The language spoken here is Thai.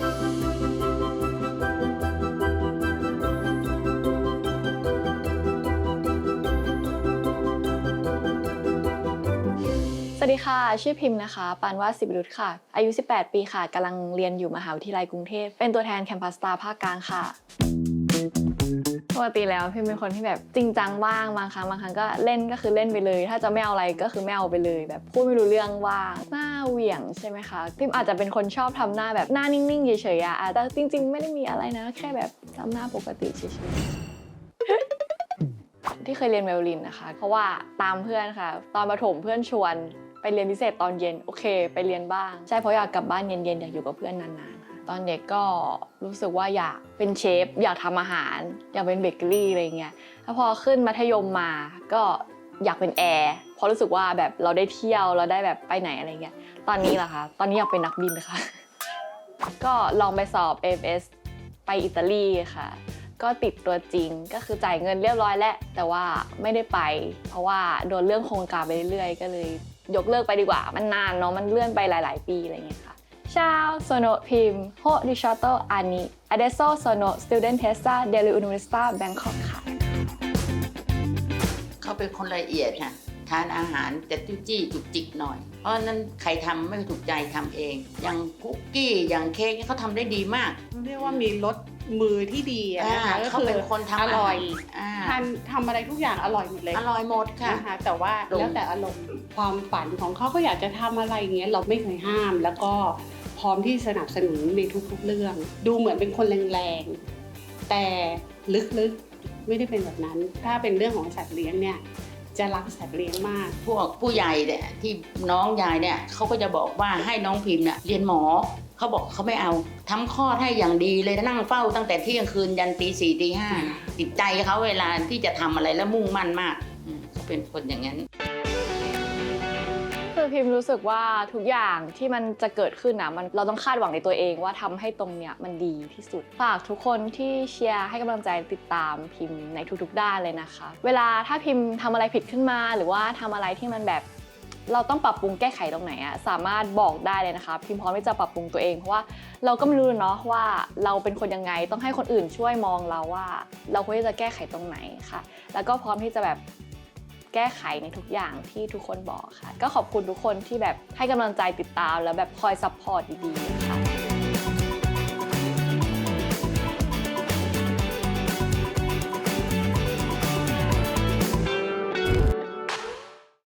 สวัสดีค่ะ ชื่อพิมพ์นะคะ ปานวาดสิบรุษค่ะ อายุ 18 ปีค่ะกำลังเรียนอยู่มหาวิทยาลัยกรุงเทพ เป็นตัวแทนแคมปัสตาภาคกลางค่ะ ปกติแล้วพิมเป็นคนที่แบบจริงจังบ้างบางครั้งบางครั้งก็เล่นก็คือเล่นไปเลย ถ้าจะไม่เอาอะไรก็คือไม่เอาไปเลย แบบพูดไม่รู้เรื่องว่างหน้าเหวี่ยงใช่ไหมคะพิมอาจจะเป็นคนชอบทำหน้าแบบหน้านิ่งๆเฉยๆอะแต่จริง ๆ ไม่ได้มีอะไรนะ แค่แบบทำหน้าปกติเฉยๆที่เคยเรียนไวโอลินนะคะ เพราะว่าตามเพื่อนค่ะ ตอนประถมเพื่อนชวนไปเรียนพิเศษตอนเย็น โอเค ไปเรียนบ้าง ใช่เพราะอยากกลับบ้านเย็นๆ อยากอยู่กับเพื่อนนานๆ ตอนเด็กก็รู้สึกว่าอยากเป็นเชฟ อยากทำอาหาร อยากเป็นเบเกอรี่อะไรเงี้ยแล้วพอขึ้นมัธยมมาก็อยากเป็นแอร์เพราะรู้สึกว่าแบบเราได้เที่ยวเราได้แบบไปไหนอะไรเงี้ยตอนนี้ล่ะคะตอนนี้อยากเป็นนักบินค่ะ ก็ลองไปสอบ AFS ไปอิตาลีค่ะ ก็ติดตัวจริงก็คือจ่ายเงินเรียบร้อยแล้วแต่ว่าไม่ได้ไป เพราะว่าโดนเรื่องโครงการไปเรื่อยๆ ก็เลยยกเลิกไปดีกว่า มันนานเนาะมันเลื่อนไปหลาย ๆ ปีอะไรเงี้ยค่ะ Ciao, sono Pim. Ho 18 anni. Adesso sono studentessa dell'Università Bangkok ค่ะเขาเป็นคนละเอียดค่ะทานอาหารจะจุจี้จุกจิกหน่อย เพราะฉะนั้นใครทำไม่ถูกใจทำเอง อย่างคุกกี้อย่างเค้กนี่เขาทำได้ดีมาก เรียกว่ามีรสมือที่ดีอะนะคะอ่าก็เขาคือเป็นคนทำออาร่อหายรอ่าทานทำอะไรทุกอย่างอร่อยหมดเลย อร่อยหมดค่ะนะคะแต่ว่าลงแล้วแต่อารมณ์ความฝันของเขาก็อยากจะทำอะไรอย่างเงี้ยเราไม่เคยห้ามแล้วก็ พร้อมที่สนับสนุนในทุกๆเรื่อง ดูเหมือนเป็นคนแรงๆ แต่ลึกๆไม่ได้เป็นแบบนั้น ถ้าเป็นเรื่องของสัตว์เลี้ยงเนี่ยจะรักสัตว์เลี้ยงมาก พวกผู้ใหญ่เนี่ยที่น้องยายเนี่ยเขาก็จะบอกว่าให้น้องพิมพ์เนี่ยเรียนหมอเขาบอกเขาไม่เอาทำคลอดให้อย่างดีเลยนั่งเฝ้าตั้งแต่เที่ยงคืนยันตีสี่ตีห้าติดใจเขาเวลาที่จะทำอะไรแล้วมุ่งมั่นมากอืมเขาเป็นคนอย่างนั้น คือพิมรู้สึกว่าทุกอย่างที่มันจะเกิดขึ้นอะมันเราต้องคาดหวังในตัวเองว่าทำให้ตรงเนี้ยมันดีที่สุด ฝากทุกคนที่เชียร์ให้กำลังใจติดตามพิมในทุกๆ ด้านเลยนะคะ เวลาถ้าพิมทำอะไรผิดขึ้นมา หรือว่าทำอะไรที่มันแบบเราต้องปรับปรุงแก้ไขตรงไหนอะสามารถบอกได้เลยนะคะ พิมพร้อมที่จะปรับปรุงตัวเองเพราะว่าเราก็ไม่รู้เนาะว่าเราเป็นคนยังไงต้องให้คนอื่นช่วยมองเราว่า เราควรจะแก้ไขตรงไหนค่ะ แล้วก็พร้อมที่จะแบบ แก้ไขในทุกอย่างที่ทุกคนบอกค่ะ ก็ขอบคุณทุกคนที่แบบให้กำลังใจติดตามแล้วแบบคอยซัพพอร์ตดีๆค่ะ